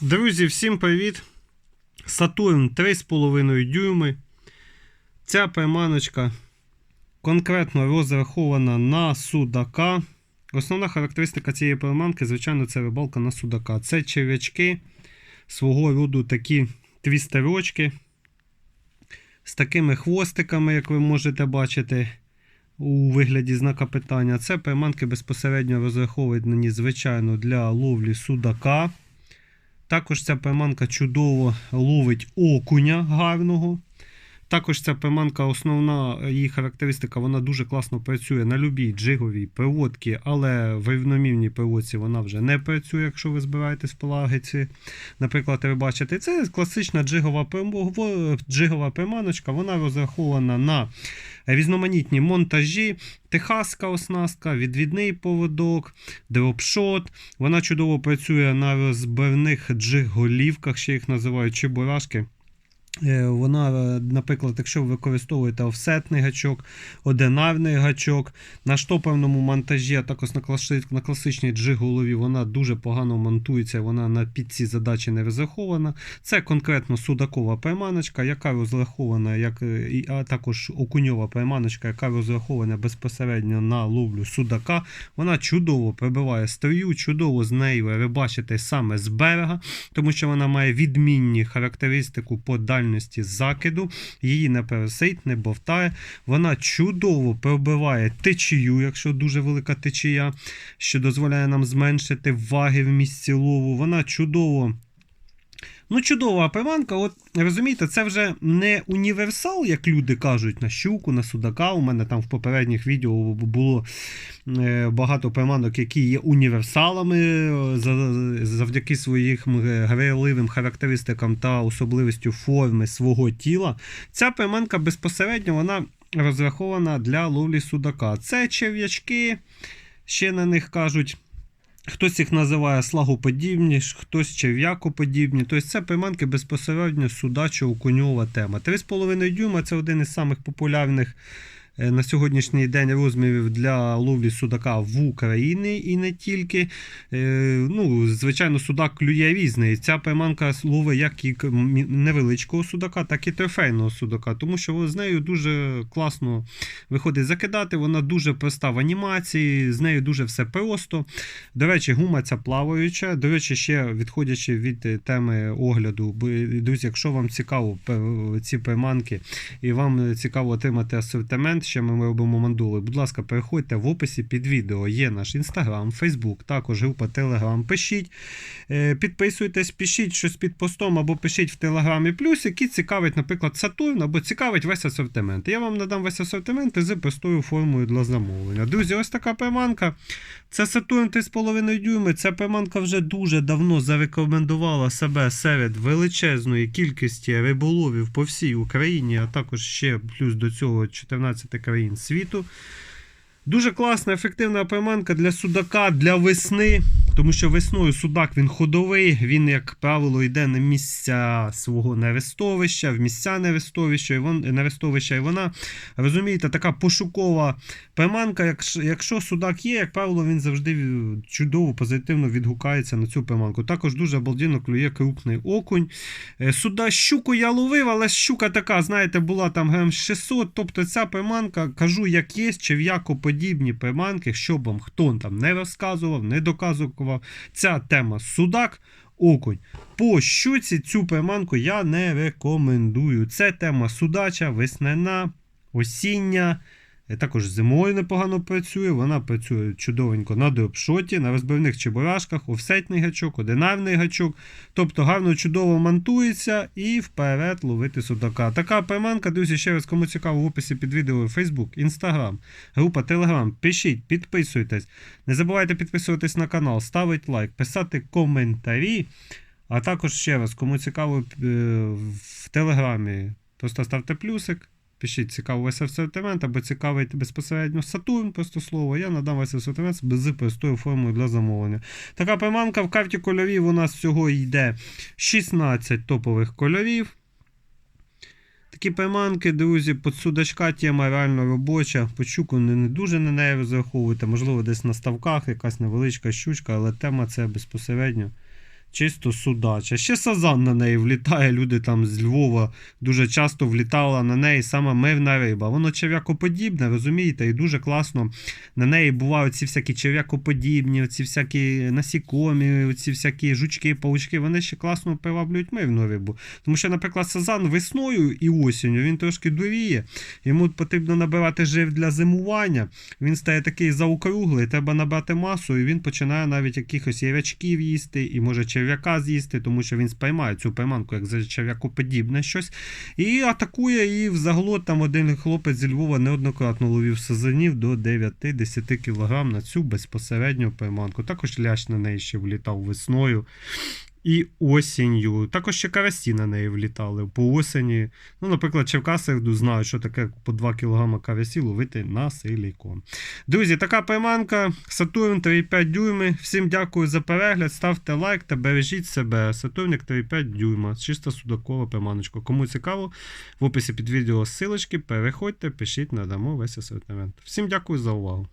Друзі, всім привіт! Сатурн 3,5 дюйми. Ця приманочка конкретно розрахована на судака. Основна характеристика цієї приманки, звичайно, це рибалка на судака. Це черв'ячки, свого роду такі твістерочки з такими хвостиками, як ви можете бачити у вигляді знака питання. Це приманки безпосередньо розраховані, звичайно, для ловлі судака. Також ця приманка чудово ловить окуня гарного. Також ця приманка, основна її характеристика, вона дуже класно працює на любій джиговій проводці, але в рівномірній проводці вона вже не працює, якщо ви збираєтесь в палагиці. Наприклад, ви бачите, це класична джигова, джигова приманочка, вона розрахована на різноманітні монтажі, техаська оснастка, відвідний поводок, дропшот. Вона чудово працює на розбивних джиголівках, ще їх називають чебурашки. Е, Вона, е, наприклад, якщо ви використовуєте офсетний гачок, одинарний гачок, на штопорному монтажі, а також на, класичній джиг-голові, вона дуже погано монтується, вона на під ці задачі не розрахована. Це конкретно судакова приманочка, яка розрахована, як, е, а також окуньова приманочка, яка розрахована безпосередньо на ловлю судака. Вона чудово прибиває струю, чудово з нею рибачити саме з берега, тому що вона має відмінні характеристику по дальності закиду, її не пересить, не бовтає. Вона чудово пробиває течію, якщо дуже велика течія, що дозволяє нам зменшити ваги в місці лову. Вона чудово. Ну, чудова приманка, от розумієте, це вже не універсал, як люди кажуть, на щуку, на судака. У мене там в попередніх відео було е, багато приманок, які є універсалами е, завдяки своїм грайливим характеристикам та особливістю форми свого тіла. Ця приманка безпосередньо вона розрахована для ловлі судака. Це черв'ячки, ще на них кажуть. Хтось їх називає слагоподібні, хтось чев'якоподібні. Тобто це приманки безпосередньо судачо окуньова тема. 3,5 дюйма це один із самих популярних на сьогоднішній день розмірів для ловлі судака в Україні і не тільки. Е, Ну, звичайно, судак клює різний. Ця приманка ловить як і невеличкого судака, так і трофейного судака, тому що з нею дуже класно виходить закидати. Вона дуже проста в анімації, з нею дуже все просто. До речі, гума ця плаваюча. До речі, ще відходячи від е, теми огляду, е, друзі, якщо вам цікаво ці приманки і вам цікаво отримати асортимент, ще ми робимо мандули, будь ласка, переходьте в описі під відео. Є наш інстаграм, Фейсбук, також група Телеграм. Пишіть, е, підписуйтесь, пишіть щось під постом або пишіть в Телеграмі плюс, які цікавить, наприклад, Сатурн або цікавить весь асортимент. Я вам надам весь асортимент з простою формою для замовлення. Друзі, ось така приманка. Це Сатурн 3,5 дюйми. Ця приманка вже дуже давно зарекомендувала себе серед величезної кількості риболовів по всій Україні, а також ще плюс до цього 14 країн світу. Дуже класна, ефективна приманка для судака, для весни. Тому що весною судак він ходовий, він, як правило, йде на місця свого нерестовища, в місця нерестовища, і вон, нерестовища, і вона, розумієте, така пошукова приманка. Якщо, якщо судак є, як правило, він завжди чудово, позитивно відгукається на цю приманку. Також дуже обалденно клює крупний окунь. Е, Суда щуку я ловив, але щука така, знаєте, була там грам 600. Тобто ця приманка, кажу, як є, черв'якоподібні приманки, що вам хто там не розказував, не доказував. Ця тема судак, окунь. По щуці цю приманку я не рекомендую. Це тема судача, веснена, осіння. Е, Також зимою непогано працює. Вона працює чудовенько на дропшоті, на розбивних чебурашках, офсетний гачок, одинарний гачок. Тобто гарно чудово монтується і вперед ловити судака. Така приманка, друзі, ще раз, кому цікаво, в описі під відео Facebook, Instagram, група Telegram. Пишіть, підписуйтесь. Не забувайте підписуватись на канал, ставити лайк, писати коментарі. А також ще раз, кому цікаво е, в Телеграмі, просто ставте плюсик. Пишіть цікавий весь асортимент або цікавий безпосередньо Сатурн, просто слово. Я надам весь асортимент з простою формою для замовлення. Така приманка в карті кольорів у нас всього йде 16 топових кольорів. Такі приманки, друзі, под судачка тема реально робоча. По не, не дуже на неї розраховуйте. Можливо, десь на ставках якась невеличка щучка, але тема це безпосередньо Чисто судача. Ще сазан на неї влітає. Люди там з Львова дуже часто влітала на неї саме мивна риба. Воно черв'якоподібне, розумієте, і дуже класно на неї бувають ці всякі черв'якоподібні, ці всякі насікомі, ці всякі жучки, паучки. Вони ще класно приваблюють мивну рибу. Тому що, наприклад, сазан весною і осінню він трошки дуріє. Йому потрібно набирати жир для зимування. Він стає такий заокруглий, треба набрати масу, і він починає навіть якихось ярячків їсти, і може черв'яка з'їсти, тому що він спіймає цю приманку як за черв'якоподібне щось. І атакує, і взагалом там один хлопець зі Львова неоднократно ловив сазанів до 9-10 кг на цю безпосередню приманку. Також лящ на неї ще влітав весною. І осінню. Також ще карасі на неї влітали по осені. Ну, наприклад, Черкаси знають, що таке по 2 кг карасі ловити на силікон. Друзі, така приманка Сатурн 3,5 дюйми. Всім дякую за перегляд. Ставте лайк та бережіть себе. Сатурник 3,5 дюйма. Чиста судакова приманочка. Кому цікаво, в описі під відео ссылочки. Переходьте, пишіть, надамо весь асортимент. Всім дякую за увагу.